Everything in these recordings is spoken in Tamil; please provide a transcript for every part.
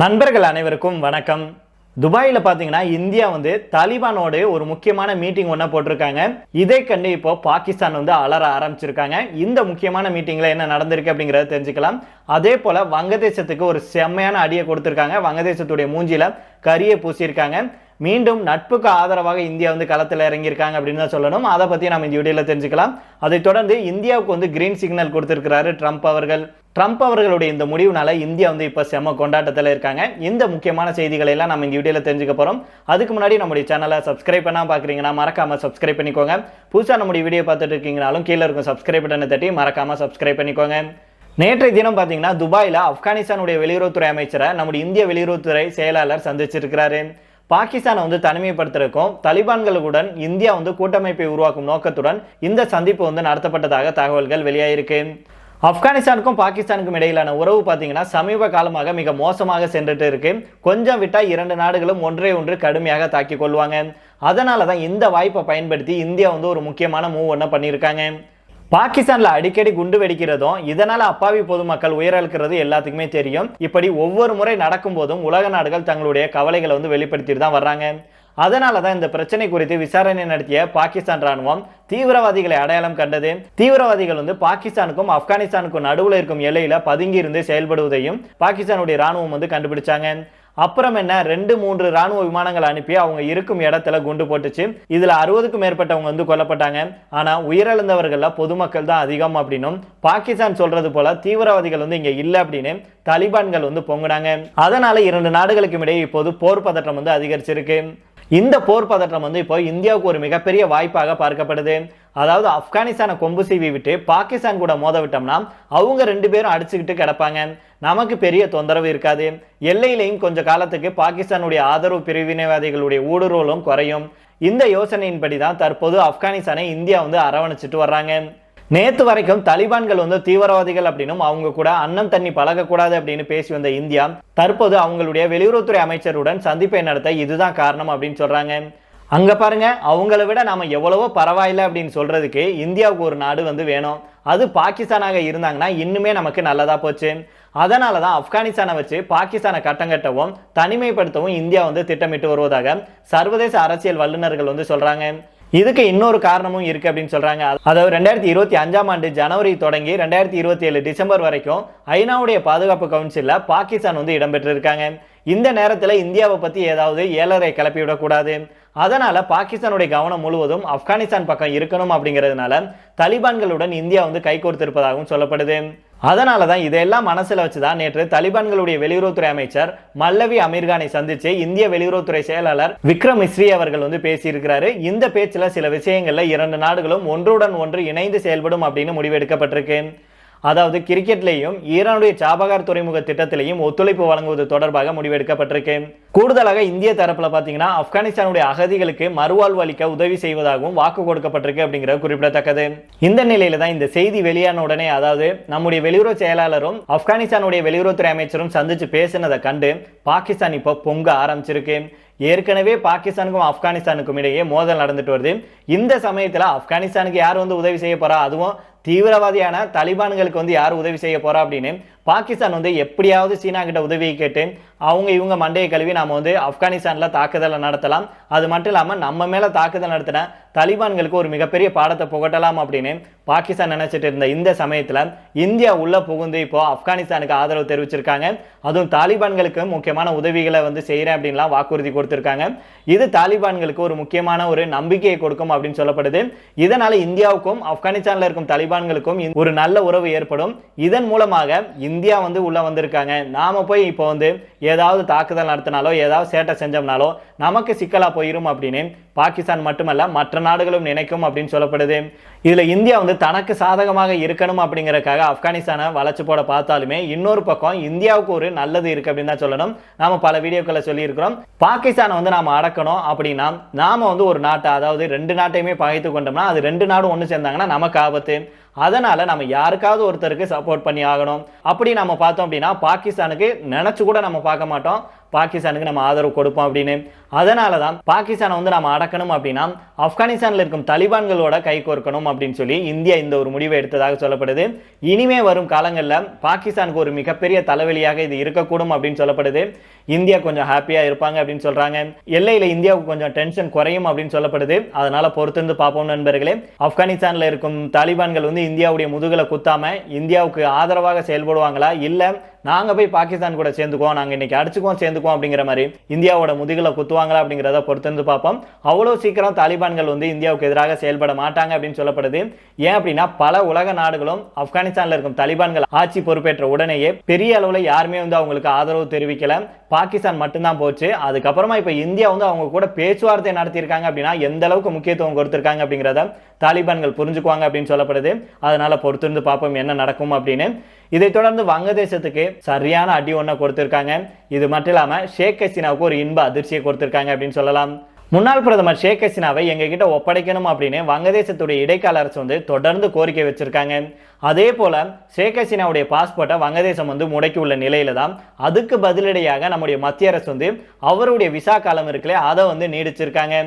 நண்பர்கள் அனைவருக்கும் வணக்கம். துபாயில் பார்த்தீங்கன்னா இந்தியா வந்து தாலிபானோடு ஒரு முக்கியமான மீட்டிங் ஒன்றா போட்டிருக்காங்க. இதை கண்டு இப்போ பாகிஸ்தான் வந்து அலற ஆரம்பிச்சிருக்காங்க. இந்த முக்கியமான மீட்டிங்கில் என்ன நடந்திருக்கு அப்படிங்கிறத தெரிஞ்சுக்கலாம். அதே போல் வங்கதேசத்துக்கு ஒரு செம்மையான அடியை கொடுத்துருக்காங்க. வங்கதேசத்துடைய மூஞ்சியில் கரியை பூசியிருக்காங்க. மீண்டும் நட்புக்கு ஆதரவாக இந்தியா வந்து களத்தில் இறங்கியிருக்காங்க அப்படின்னு தான் சொல்லணும். அதை பற்றி நம்ம இந்த வீடியோவில் தெரிஞ்சுக்கலாம். அதைத் தொடர்ந்து இந்தியாவுக்கு வந்து கிரீன் சிக்னல் கொடுத்துருக்கிறாரு ட்ரம்ப் அவர்கள். ட்ரம்ப் அவர்களுடைய இந்த முடிவுனால இந்தியா வந்து இப்போ செம்ம கொண்டாட்டத்தில் இருக்காங்க. இந்த முக்கியமான செய்திகளை எல்லாம் நம்ம இந்த வீடியோவில் தெரிஞ்சுக்க போகிறோம் அதுக்கு முன்னாடி நம்முடைய சேனலை சப்ஸ்கிரைப் பண்ணால் பார்க்குறீங்கன்னா மறக்காமல் சப்ஸ்கிரைப் பண்ணிக்கோங்க. புதுசாக நம்முடைய வீடியோ பார்த்துட்டு இருக்கீங்கனாலும் கீழே இருக்கும் சப்ஸ்கிரைப் பட்டனை தட்டி மறக்காமல் சப்ஸ்கிரைப் பண்ணிக்கோங்க. நேற்றைய தினம் பார்த்தீங்கன்னா துபாயில் ஆப்கானிஸ்தானுடைய வெளியுறவுத்துறை அமைச்சரை நம்முடைய இந்திய வெளியுறவுத்துறை செயலாளர் சந்திச்சிருக்கிறாரு. பாகிஸ்தானை வந்து தனிமைப்படுத்துறதுக்கும் தலிபான்களுடன் இந்தியா வந்து கூட்டமைப்பை உருவாக்கும் நோக்கத்துடன் இந்த சந்திப்பு வந்து நடத்தப்பட்டதாக தகவல்கள் வெளியாயிருக்கு. ஆப்கானிஸ்தானுக்கும் பாகிஸ்தானுக்கும் இடையிலான உறவு பார்த்தீங்கன்னா சமீப காலமாக மிக மோசமாக சென்றுட்டு இருக்கு. கொஞ்சம் விட்டால் இரண்டு நாடுகளும் ஒன்றை ஒன்று கடுமையாக தாக்கிக் கொள்வாங்க. அதனால தான் இந்த வாய்ப்பை பயன்படுத்தி இந்தியா வந்து ஒரு முக்கியமான மூவ் ஒன்று பண்ணியிருக்காங்க. பாகிஸ்தான்ல அடிக்கடி குண்டு வெடிக்கிறதும் இதனால அப்பாவி பொதுமக்கள் உயிரிழக்கிறது எல்லாத்துக்குமே தெரியும். இப்படி ஒவ்வொரு முறை நடக்கும் போதும் உலக நாடுகள் தங்களுடைய கவலைகளை வந்து வெளிப்படுத்திட்டு தான் வர்றாங்க. அதனால தான் இந்த பிரச்சனை குறித்து விசாரணை நடத்திய பாகிஸ்தான் ராணுவம் தீவிரவாதிகளை அடையாளம் கண்டது. தீவிரவாதிகள் வந்து பாகிஸ்தானுக்கும் ஆப்கானிஸ்தானுக்கும் நடுவில் இருக்கும் எல்லையில பதுங்கி இருந்து செயல்படுவதையும் பாகிஸ்தானுடைய ராணுவம் வந்து கண்டுபிடிச்சாங்க. அப்புறம் என்ன ரெண்டு மூன்று ராணுவ விமானங்கள் அனுப்பி அவங்க இருக்கும் இடத்துல குண்டு போட்டுச்சு. இதுல அறுபதுக்கும் மேற்பட்டவங்க வந்து கொல்லப்பட்டாங்க. ஆனா உயிரிழந்தவர்கள்ல பொதுமக்கள் தான் அதிகம் அப்படின்னும் பாகிஸ்தான் சொல்றது போல தீவிரவாதிகள் வந்து இங்க இல்லை அப்படின்னு தலிபான்கள் வந்து பொங்குனாங்க. அதனால இரண்டு நாடுகளுக்கும் இடையே இப்போது போர் பதற்றம் வந்து அதிகரிச்சிருக்கு. இந்த போர் பதற்றம் வந்து இப்போ இந்தியாவுக்கு ஒரு மிகப்பெரிய வாய்ப்பாக பார்க்கப்படுது. அதாவது ஆப்கானிஸ்தானை கொம்பு சீவி விட்டு பாகிஸ்தான் கூட மோத விட்டோம்னா அவங்க ரெண்டு பேரும் அடிச்சுக்கிட்டு கிடப்பாங்க. நமக்கு பெரிய தொந்தரவு இருக்காது. எல்லையிலையும் கொஞ்ச காலத்துக்கு பாகிஸ்தானுடைய ஆதரவு பிரிவினைவாதிகளுடைய ஊடுருவலும் குறையும். இந்த யோசனையின்படி தான் தற்போது ஆப்கானிஸ்தானை இந்தியா வந்து அரவணைச்சிட்டு வர்றாங்க. நேற்று வரைக்கும் தலிபான்கள் வந்து தீவிரவாதிகள் அப்படின்னும் அவங்க கூட அன்னம் தண்ணி பழகக்கூடாது அப்படின்னு பேசி வந்த இந்தியா தற்போது அவங்களுடைய வெளியுறவுத்துறை அமைச்சருடன் சந்திப்பை நடத்த இதுதான் காரணம் அப்படின்னு சொல்றாங்க. அங்க பாருங்க அவங்கள விட நாம எவ்வளவோ பரவாயில்ல அப்படின்னு சொல்றதுக்கு இந்தியாவுக்கு ஒரு நாடு வந்து வேணும். அது பாகிஸ்தானாக இருந்தாங்கன்னா இன்னுமே நமக்கு நல்லதா போச்சு. அதனால தான் ஆப்கானிஸ்தானை வச்சு பாகிஸ்தானை கட்டம் கட்டவும் தனிமைப்படுத்தவும் இந்தியா வந்து திட்டமிட்டு வருவதாக சர்வதேச அரசியல் வல்லுநர்கள் வந்து சொல்றாங்க. இதுக்கு இன்னொரு காரணமும் இருக்கு அப்படின்னு சொல்றாங்க. அதாவது ரெண்டாயிரத்தி இருபத்தி அஞ்சாம் ஆண்டு ஜனவரி தொடங்கி ரெண்டாயிரத்தி இருபத்தி ஏழு டிசம்பர் வரைக்கும் ஐநாவுடைய பாதுகாப்பு கவுன்சிலில் பாகிஸ்தான் வந்து இடம்பெற்றிருக்காங்க. இந்த நேரத்தில் இந்தியாவை பற்றி ஏதாவது ஏழரை கிளப்பி விடக்கூடாது. அதனால் பாகிஸ்தானுடைய கவனம் முழுவதும் ஆப்கானிஸ்தான் பக்கம் இருக்கணும் அப்படிங்கிறதுனால தலிபான்களுடன் இந்தியா வந்து கைகோர்த்திருப்பதாகவும் சொல்லப்படுது. அதனால தான் இதையெல்லாம் மனசில் வச்சு தான் நேற்று தலிபான்களுடைய வெளியுறவுத்துறை அமைச்சர் மல்லவி அமீர்கானை சந்தித்து இந்திய வெளியுறவுத்துறை செயலாளர் விக்ரம் மிஸ்ரி அவர்கள் வந்து பேசியிருக்கிறாரு. இந்த பேச்சில் சில விஷயங்களில் இரண்டு நாடுகளும் ஒன்றுடன் ஒன்று இணைந்து செயல்படும் அப்படின்னு முடிவெடுக்கப்பட்டிருக்கு அதாவது கிரிக்கெட்லேயும் ஈரானுடைய சாபகார் துறைமுக திட்டத்திலையும் ஒத்துழைப்பு வழங்குவது தொடர்பாக முடிவெடுக்கப்பட்டிருக்கு. கூடுதலாக இந்திய தரப்பில் பார்த்தீங்கன்னா ஆப்கானிஸ்தானுடைய அகதிகளுக்கு மறுவாழ்வு அளிக்க உதவி செய்வதாகவும் வாக்கு கொடுக்கப்பட்டிருக்கு அப்படிங்கிறது குறிப்பிடத்தக்கது. இந்த நிலையில தான் இந்த செய்தி வெளியான உடனே அதாவது நம்முடைய வெளியுறவு செயலாளரும் ஆப்கானிஸ்தானுடைய வெளியுறவுத்துறை அமைச்சரும் சந்திச்சு பேசினதை கண்டு பாகிஸ்தான் இப்போ பொங்க ஆரம்பிச்சிருக்கு. ஏற்கனவே பாகிஸ்தானுக்கும் ஆப்கானிஸ்தானுக்கும் இடையே மோதல் நடந்துட்டு வருது. இந்த சமயத்தில் ஆப்கானிஸ்தானுக்கு யார் வந்து உதவி செய்ய போறா? அதுவும் தீவிரவாதியான தலிபான்களுக்கு வந்து யார் உதவி செய்ய போறா அப்படின்னு பாகிஸ்தான் வந்து எப்படியாவது சீனா கிட்ட உதவியை கேட்டு அவங்க இவங்க மண்டையை கழுவி நாம் வந்து ஆப்கானிஸ்தானில் தாக்குதலை நடத்தலாம். அது மட்டும் இல்லாமல் நம்ம மேலே தாக்குதல் நடத்தின தலிபான்களுக்கு ஒரு மிகப்பெரிய பாடத்தை புகட்டலாம் அப்படின்னு பாகிஸ்தான் நினச்சிட்டு இருந்த இந்த சமயத்தில் இந்தியா உள்ளே புகுந்து இப்போ ஆப்கானிஸ்தானுக்கு ஆதரவு தெரிவிச்சிருக்காங்க. அதுவும் தாலிபான்களுக்கு முக்கியமான உதவிகளை வந்து செய்கிறேன் அப்படின்லாம் வாக்குறுதி கொடுத்துருக்காங்க. இது தாலிபான்களுக்கு ஒரு முக்கியமான ஒரு நம்பிக்கையை கொடுக்கும் அப்படின்னு சொல்லப்படுது. இதனால் இந்தியாவுக்கும் ஆப்கானிஸ்தானில் இருக்கும் தலிபான்களுக்கும் ஒரு நல்ல உறவு ஏற்படும். இதன் மூலமாக இந்தியா வந்து உள்ள வந்திருக்காங்க. நாம போய் இப்போ வந்து ஏதாவது தாக்குதல் நடத்தினாலோ ஏதாவது சேட்டை செஞ்சோம்னாலோ நமக்கு சிக்கலா போயிரும் அப்படின்னு பாகிஸ்தான் மட்டுமல்ல மற்ற நாடுகளும் நினைக்கும் அப்படின்னு சொல்லப்படுது. இதில் இந்தியா வந்து தனக்கு சாதகமாக இருக்கணும் அப்படிங்கிறக்காக ஆப்கானிஸ்தானை வளர்ச்சி போட பார்த்தாலுமே இன்னொரு பக்கம் இந்தியாவுக்கு ஒரு நல்லது இருக்குது அப்படின்னு தான் சொல்லணும். நாம் பல வீடியோக்களை சொல்லியிருக்கிறோம். பாகிஸ்தானை வந்து நாம் அடக்கணும் அப்படின்னா நாம் வந்து ஒரு நாட்டை அதாவது ரெண்டு நாட்டையுமே பகைத்து கொண்டோம்னா அது ரெண்டு நாடும் ஒன்று சேர்ந்தாங்கன்னா நமக்கு ஆபத்து. அதனால நம்ம யாருக்காவது ஒருத்தருக்கு சப்போர்ட் பண்ணி ஆகணும். அப்படி நம்ம பார்த்தோம் அப்படின்னா பாகிஸ்தானுக்கு நினச்சி கூட நம்ம பார்க்க மாட்டோம். பாகிஸ்தானுக்கு நம்ம ஆதரவு கொடுப்போம் அப்படின்னு. அதனால தான் பாகிஸ்தானை வந்து நம்ம அடக்கணும் அப்படின்னா ஆப்கானிஸ்தானில் இருக்கும் தலிபான்களோட கை கோர்க்கணும் அப்படின்னு சொல்லி இந்தியா இந்த ஒரு முடிவை எடுத்ததாக சொல்லப்படுது. இனிமே வரும் காலங்களில் பாகிஸ்தானுக்கு ஒரு மிகப்பெரிய தலைவலியாக இது இருக்கக்கூடும் அப்படின்னு சொல்லப்படுது. இந்தியா கொஞ்சம் ஹாப்பியாக இருப்பாங்க அப்படின்னு சொல்கிறாங்க எல்லையில் இந்தியாவுக்கு கொஞ்சம் டென்ஷன் குறையும் அப்படின்னு சொல்லப்படுது. அதனால் பொறுத்திருந்து பார்ப்போம் நண்பர்களே. ஆப்கானிஸ்தானில் இருக்கும் தாலிபான்கள் வந்து இந்தியாவுடைய முதுகலை குத்தாமல் இந்தியாவுக்கு ஆதரவாக செயல்படுவாங்களா? இல்லை நாங்கள் போய் பாகிஸ்தான் கூட சேர்ந்துக்குவோம் நாங்கள் இன்னைக்கு அடிச்சுக்குவோம் சேர்ந்துக்குவோம் அப்படிங்கிற மாதிரி இந்தியாவோட முதுகில் குத்துவாங்களா அப்படிங்கிறத பொறுத்திருந்து பார்ப்போம். அவ்வளோ சீக்கிரம் தாலிபான்கள் வந்து இந்தியாவுக்கு எதிராக செயல்பட மாட்டாங்க அப்படின்னு சொல்லப்படுது. ஏன் அப்படின்னா பல உலக நாடுகளும் ஆப்கானிஸ்தானில் இருக்கும் தாலிபான்கள் ஆட்சி பொறுப்பேற்ற உடனேயே பெரிய அளவில் யாருமே வந்து அவங்களுக்கு ஆதரவு தெரிவிக்கல. பாகிஸ்தான் மட்டும்தான் போச்சு. அதுக்கப்புறமா இப்போ இந்தியா வந்து அவங்க கூட பேச்சுவார்த்தை நடத்தியிருக்காங்க அப்படின்னா எந்த அளவுக்கு முக்கியத்துவம் கொடுத்துருக்காங்க அப்படிங்கிறத தாலிபான்கள் புரிஞ்சுக்குவாங்க அப்படின்னு சொல்லப்படுது. அதனால பொறுத்திருந்து பார்ப்போம் என்ன நடக்கும் அப்படின்னு. இதைத் தொடர்ந்து வங்கதேசத்துக்கு சரியான அடி ஒன்றை கொடுத்திருக்காங்க. இது மட்டும் இல்லாம ஷேக் ஹசீனாவுக்கு ஒரு இன்ப அதிர்ச்சியை கொடுத்திருக்காங்க அப்படின்னு சொல்லலாம். முன்னாள் பிரதமர் ஷேக் ஹசீனாவை எங்ககிட்ட ஒப்படைக்கணும் அப்படின்னு வங்கதேசத்துடைய இடைக்கால அரசு வந்து தொடர்ந்து கோரிக்கை வச்சிருக்காங்க. அதே போல ஷேக் ஹசீனாவுடைய பாஸ்போர்ட்டை வங்கதேசம் வந்து முடக்கி உள்ள நிலையில தான் அதுக்கு பதிலடியாக நம்முடைய மத்திய அரசு வந்து அவருடைய விசா காலம் இருக்குல்ல அதை வந்து நீடிச்சிருக்காங்க.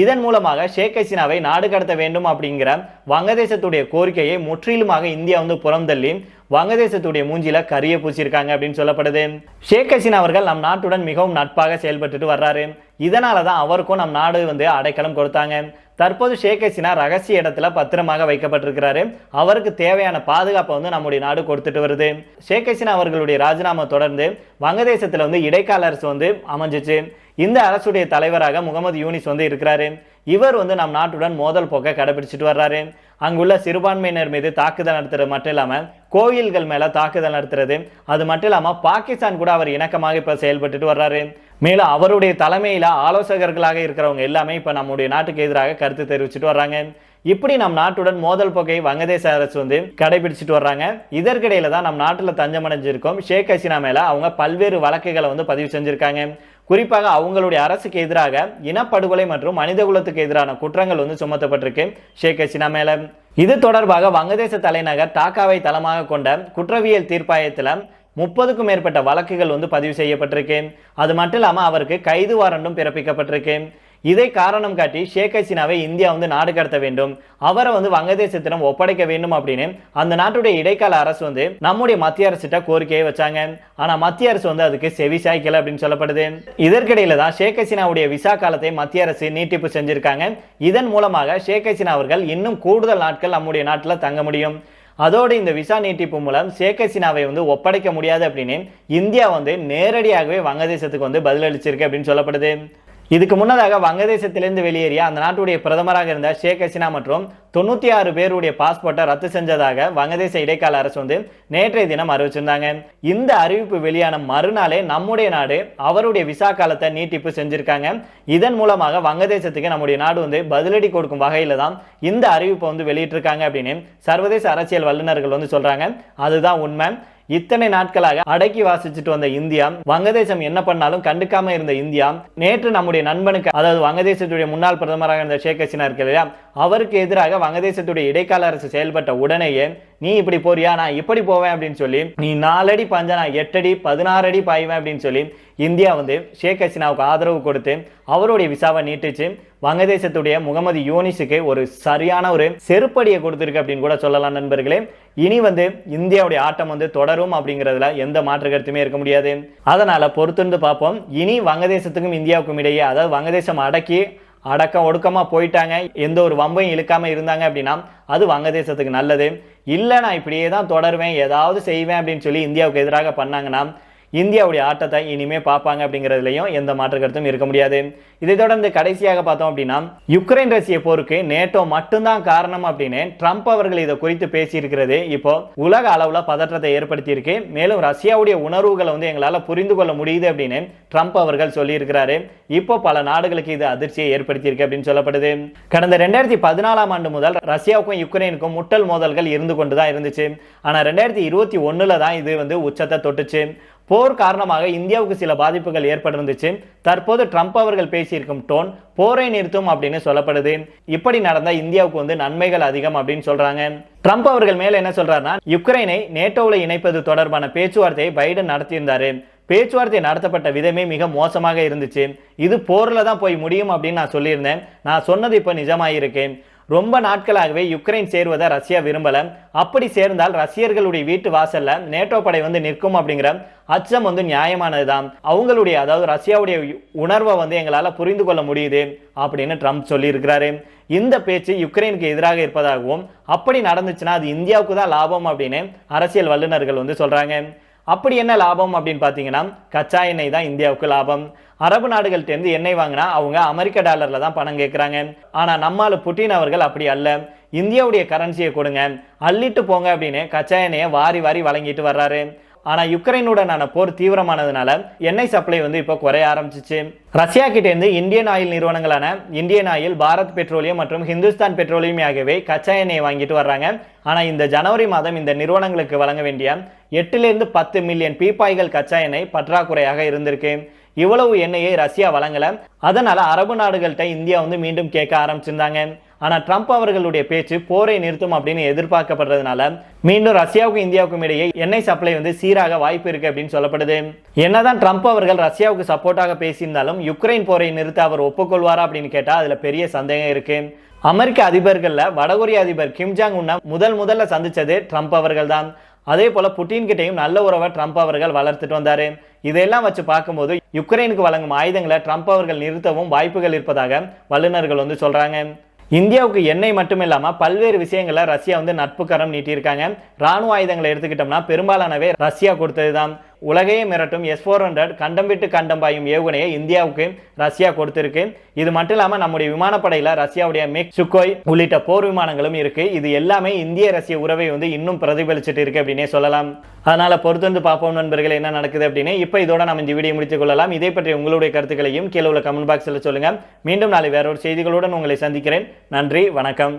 இதன் மூலமாக ஷேக் ஹசீனாவை நாடு கடத்த வேண்டும் அப்படிங்கிற வங்கதேசத்துடைய கோரிக்கையை முற்றிலுமாக இந்தியா வந்து புறந்தள்ளி வங்கதேசத்துடைய மூஞ்சில கரிய பூசியிருக்காங்க அப்படின்னு சொல்லப்படுது. ஷேக் ஹசீனா அவர்கள் நம் நாட்டுடன் மிகவும் நட்பாக செயல்பட்டுட்டு வர்றாரு. இதனால தான் அவருக்கும் நம் நாடு வந்து அடைக்கலம் கொடுத்தாங்க. தற்போது ஷேக் ஹசீனா ரகசிய இடத்துல பத்திரமாக வைக்கப்பட்டிருக்கிறாரு. அவருக்கு தேவையான பாதுகாப்பை வந்து நம்முடைய நாடு கொடுத்துட்டு வருது. ஷேக் ஹசீனா அவர்களுடைய ராஜினாமா தொடர்ந்து வங்கதேசத்தில் வந்து இடைக்கால அரசு வந்து அமைஞ்சிச்சு. இந்த அரசுடைய தலைவராக முகமது யூனிஸ் வந்து இருக்கிறாரு. இவர் வந்து நம் நாட்டுடன் மோதல் போக்க கடைபிடிச்சிட்டு வர்றாரு. அங்குள்ள சிறுபான்மையினர் மீது தாக்குதல் நடத்துறது மட்டும் இல்லாமல் கோயில்கள் மேல தாக்குதல் நடத்துறது. அது மட்டும் இல்லாம பாகிஸ்தான் கூட அவர் இணக்கமாக இப்ப செயல்பட்டுட்டு வர்றாரு. மேலும் அவருடைய தலைமையில ஆலோசகர்களாக இருக்கிறவங்க எல்லாமே இப்ப நம்முடைய நாட்டுக்கு எதிராக கருத்து தெரிவிச்சுட்டு வர்றாங்க. இப்படி நம் நாட்டுடன் மோதல் போக்கை வங்கதேச அரசு வந்து கடைபிடிச்சிட்டு வர்றாங்க. இதற்கிடையில தான் நம் நாட்டில் தஞ்சமடைஞ்சிருக்கோம். ஷேக் ஹசீனா மேல அவங்க பல்வேறு வழக்குகளை வந்து பதிவு செஞ்சிருக்காங்க. குறிப்பாக அவங்களுடைய அரசுக்கு எதிராக இனப்படுகொலை மற்றும் மனிதகுலத்துக்கு எதிரான குற்றங்கள் வந்து சுமத்தப்பட்டிருக்கு. ஷேக் ஹசினா மேல. இது தொடர்பாக வங்கதேச தலைநகர் டாக்காவை தளமாக கொண்ட குற்றவியல் தீர்ப்பாயத்தில் முப்பதுக்கும் மேற்பட்ட வழக்குகள் வந்து பதிவு செய்யப்பட்டிருக்கு. அது மட்டும் இல்லாமல் அவருக்கு கைது வாரண்டும் பிறப்பிக்கப்பட்டிருக்கு. இதை காரணம் காட்டி ஷேக் ஹசீனாவை இந்தியா வந்து நாடு கடத்த வேண்டும். அவரை வந்து வங்கதேசத்திடம் ஒப்படைக்க வேண்டும் அப்படின்னு அந்த நாட்டுடைய இடைக்கால அரசு வந்து நம்முடைய மத்திய அரசிட்ட கோரிக்கையை வச்சாங்க. ஆனா மத்திய அரசு வந்து அதுக்கு செவி சாய்க்கல அப்படின்னு சொல்லப்படுது. இதற்கிடையில தான் ஷேக் ஹசீனாவுடைய விசா காலத்தை மத்திய அரசு நீட்டிப்பு செஞ்சிருக்காங்க. இதன் மூலமாக ஷேக் ஹசீனா அவர்கள் இன்னும் கூடுதல் நாட்கள் நம்முடைய நாட்டில் தங்க முடியும். அதோடு இந்த விசா நீட்டிப்பு மூலம் ஷேக் ஹசீனாவை வந்து ஒப்படைக்க முடியாது அப்படின்னு இந்தியா வந்து நேரடியாகவே வங்கதேசத்துக்கு வந்து பதிலளிச்சிருக்கு அப்படின்னு சொல்லப்படுது. இதுக்கு முன்னதாக வங்கதேசத்திலிருந்து வெளியேறிய அந்த நாட்டுடைய பிரதமராக இருந்த ஷேக் ஹசினா மற்றும் தொண்ணூத்தி ஆறு பேருடைய பாஸ்போர்ட்டை ரத்து செஞ்சதாக வங்கதேச இடைக்கால அரசு வந்து நேற்றைய தினம் அறிவிச்சிருந்தாங்க. இந்த அறிவிப்பு வெளியான மறுநாளே நம்முடைய நாடு அவருடைய விசா காலத்தை நீட்டிப்பு செஞ்சிருக்காங்க. இதன் மூலமாக வங்கதேசத்துக்கு நம்முடைய நாடு வந்து பதிலடி கொடுக்கும் வகையில தான் இந்த அறிவிப்பை வந்து வெளியிட்டிருக்காங்க அப்படின்னு சர்வதேச அரசியல் வல்லுநர்கள் வந்து சொல்றாங்க. அதுதான் உண்மை. இத்தனை நாட்களாக அடக்கி வாசிச்சுட்டு வந்த இந்தியா வங்கதேசம் என்ன பண்ணாலும் கண்டுக்காம இருந்த இந்தியா நேற்று நம்முடைய நண்பனுக்கு அதாவது வங்கதேசத்துடைய முன்னாள் பிரதமராக இருந்த ஷேக் ஹசீனா இருக்கு இல்லையா அவருக்கு எதிராக வங்கதேசத்துடைய இடைக்கால அரசு செயல்பட்ட உடனேயே நீ இப்படி போறியா? நான் இப்படி போவேன் அப்படின்னு சொல்லி நீ நாலடி பஞ்ச நான் எட்டடி பதினாறு அடி பாய்வேன் அப்படின்னு சொல்லி இந்தியா வந்து ஷேக் ஹசீனாவுக்கு ஆதரவு கொடுத்து அவருடைய விசாவை நீட்டிச்சு. வங்கதேசத்துடைய முகமது யூனிஸுக்கு ஒரு சரியான ஒரு செருப்படியை கொடுத்துருக்கு அப்படின்னு கூட சொல்லலாம் நண்பர்களே. இனி வந்து இந்தியாவுடைய ஆட்டம் வந்து தொடரும் அப்படிங்கிறதுல எந்த மாற்று கருத்துமே இருக்க முடியாது. அதனால பொறுத்திருந்து பார்ப்போம். இனி வங்கதேசத்துக்கும் இந்தியாவுக்கும் இடையே அதாவது வங்கதேசம் அடக்கி அடக்கம் ஒடுக்கமாக போயிட்டாங்க. எந்த ஒரு வம்பையும் இழுக்காமல் இருந்தாங்க அப்படின்னா அது வங்கதேசத்துக்கு நல்லது. இல்லை நான் இப்படியே தான் தொடருவேன் ஏதாவது செய்வேன் அப்படின்னு சொல்லி இந்தியாவுக்கு எதிராக பண்ணாங்கன்னா இந்தியாவுடைய ஆட்டத்தை இனிமே பார்ப்பாங்க அப்படிங்கிறதுலையும் எந்த மாற்று கருத்தும் இருக்க முடியாது. இதை தொடர்ந்து கடைசியாக பார்த்தோம் அப்படின்னா யுக்ரைன் ரஷ்ய போருக்கு நேட்டோ மட்டும்தான் காரணம் அப்படின்னு ட்ரம்ப் அவர்கள் இதை குறித்து பேசியிருக்கிறது. இப்போ உலக அளவில் பதற்றத்தை ஏற்படுத்தியிருக்கு. மேலும் ரஷ்யாவுடைய உணர்வுகளை வந்து எங்களால் புரிந்து கொள்ள முடியுது அப்படின்னு ட்ரம்ப் அவர்கள் சொல்லியிருக்கிறாரு. இப்போ பல நாடுகளுக்கு இது அதிர்ச்சியை ஏற்படுத்தியிருக்கு அப்படின்னு சொல்லப்படுது. கடந்த ரெண்டாயிரத்தி பதினாலாம் ஆண்டு முதல் ரஷ்யாவுக்கும் யுக்ரைனுக்கும் முட்டல் மோதல்கள் இருந்து கொண்டு தான் இருந்துச்சு. ஆனால் ரெண்டாயிரத்தி இருபத்தி ஒண்ணுல தான் இது வந்து உச்சத்தை தொட்டுச்சு. போர் காரணமாக இந்தியாவுக்கு சில பாதிப்புகள் ஏற்பட்டிருந்துச்சு. தற்போது ட்ரம்ப் அவர்கள் பேசியிருக்கும் டோன் போரை நிறுத்தும் அப்படின்னு சொல்லப்படுது. இப்படி நடந்தால் இந்தியாவுக்கு வந்து நன்மைகள் அதிகம் அப்படின்னு சொல்றாங்க. ட்ரம்ப் அவர்கள் மேல என்ன சொல்றாருன்னா யுக்ரைனை நேட்டோவில் இணைப்பது தொடர்பான பேச்சுவார்த்தையை பைடன் நடத்தியிருந்தாரு. பேச்சுவார்த்தை நடத்தப்பட்ட விதமே மிக மோசமாக இருந்துச்சு. இது போரில் தான் போய் முடியும் அப்படின்னு நான் சொல்லியிருந்தேன். நான் சொன்னது இப்போ நிஜமாயிருக்கேன். ரொம்ப நாட்களாகவே யுக்ரைன் சேருவதை ரஷ்யா விரும்பலை. அப்படி சேர்ந்தால் ரஷ்யர்களுடைய வீட்டு வாசல்ல நேட்டோ படை வந்து நிற்கும் அப்படிங்கிற அச்சம் வந்து நியாயமானதுதான். அவங்களுடைய அதாவது ரஷ்யாவுடைய உணர்வை வந்து எங்களால் புரிந்து கொள்ள முடியுது அப்படின்னு ட்ரம்ப் சொல்லியிருக்கிறாரு. இந்த பேச்சு யுக்ரைனுக்கு எதிராக இருப்பதாகவும் அப்படி நடந்துச்சுன்னா அது இந்தியாவுக்கு தான் லாபம் அப்படின்னு அரசியல் வல்லுநர்கள் வந்து சொல்கிறாங்க அப்படி என்ன லாபம் அப்படின்னு பார்த்தீங்கன்னா கச்சா எண்ணெய் தான் இந்தியாவுக்கு லாபம். அரபு நாடுகள்கிட்டேருந்து எண்ணெய் வாங்கினா அவங்க அமெரிக்க டாலரில் தான் பணம் கேட்குறாங்க ஆனால் நம்மால் புட்டின் அவர்கள் அப்படி அல்ல. இந்தியாவுடைய கரன்சியை கொடுங்க. அள்ளிட்டு போங்க அப்படின்னு கச்சா எண்ணெயை வாரி வாரி வழங்கிட்டு வர்றாரு. ஆனால் யுக்ரைனுடனான போர் தீவிரமானதுனால எண்ணெய் சப்ளை வந்து இப்போ குறைய ஆரம்பிச்சிச்சு. ரஷ்யா கிட்டேருந்து இந்தியன் ஆயில் நிறுவனங்களான இந்தியன் ஆயில் பாரத் பெட்ரோலியம் மற்றும் ஹிந்துஸ்தான் பெட்ரோலியம் ஆகியவை கச்சா எண்ணெயை வாங்கிட்டு வர்றாங்க. ஆனால் இந்த ஜனவரி மாதம் இந்த நிறுவனங்களுக்கு வழங்க வேண்டிய எட்டுலேருந்து பத்து மில்லியன் பீப்பாய்கள் கச்சா எண்ணெய் பற்றாக்குறையாக இருந்திருக்கு. இவ்வளவு எண்ணெயை ரஷ்யா வழங்கலை. அதனால் அரபு நாடுகள்கிட்ட இந்தியா வந்து மீண்டும் கேட்க ஆரம்பிச்சிருந்தாங்க. ஆனால் ட்ரம்ப் அவர்களுடைய பேச்சு போரை நிறுத்தும் அப்படின்னு எதிர்பார்க்கப்படுறதுனால மீண்டும் ரஷ்யாவுக்கும் இந்தியாவுக்கும் இடையே எண்ணெய் சப்ளை வந்து சீராக வாய்ப்பு இருக்கு அப்படின்னு சொல்லப்படுது. என்னதான் ட்ரம்ப் அவர்கள் ரஷ்யாவுக்கு சப்போர்ட்டாக பேசியிருந்தாலும் யுக்ரைன் போரை நிறுத்த அவர் ஒப்புக்கொள்வாரா அப்படின்னு கேட்டால் அதில் பெரிய சந்தேகம் இருக்கு. அமெரிக்க அதிபர்களில் வடகொரிய அதிபர் கிம்ஜாங் உன்னை உன்ன முதல் முதல்ல சந்திச்சது ட்ரம்ப் அவர்கள் தான் அதே போல புட்டின் கிட்டையும் நல்ல உறவை ட்ரம்ப் அவர்கள் வளர்த்துட்டு வந்தாரு. இதையெல்லாம் வச்சு பார்க்கும்போது யுக்ரைனுக்கு வழங்கும் ஆயுதங்களை ட்ரம்ப் அவர்கள் நிறுத்தவும் வாய்ப்புகள் இருப்பதாக வல்லுநர்கள் வந்து சொல்றாங்க. இந்தியாவுக்கு எண்ணெய் மட்டும் இல்லாமல் பல்வேறு விஷயங்களை ரஷ்யா வந்து நட்பு கரம் நீட்டியிருக்காங்க. ராணுவ ஆயுதங்களை எடுத்துக்கிட்டோம்னா பெரும்பாலானவே ரஷ்யா கொடுத்தது தான் உலகையே மிரட்டும் எஸ் ஃபோர் ஹண்ட்ரட் கண்டம் விட்டு கண்டம் பாயும் ஏவுகணையை இந்தியாவுக்கு ரஷ்யா கொடுத்திருக்கு. இது மட்டும் இல்லாமல் நம்முடைய விமானப்படையில் ரஷ்யாவுடைய மிக் சுக்கோய் உள்ளிட்ட போர் விமானங்களும் இருக்கு. இது எல்லாமே இந்திய ரஷ்ய உறவை வந்து இன்னும் பிரதிபலிச்சுட்டு இருக்கு அப்படின்னே சொல்லலாம். அதனால பொறுத்து வந்து பார்ப்போம் நண்பர்கள் என்ன நடக்குது அப்படின்னு. இப்போ இதோட நம்ம இந்த வீடியோ முடித்துக் கொள்ளலாம். இதை பற்றி உங்களுடைய கருத்துக்களையும் கீழே உள்ள கமெண்ட் பாக்ஸில் சொல்லுங்க. மீண்டும் நாளை வேறொரு செய்திகளுடன் உங்களை சந்திக்கிறேன். நன்றி வணக்கம்.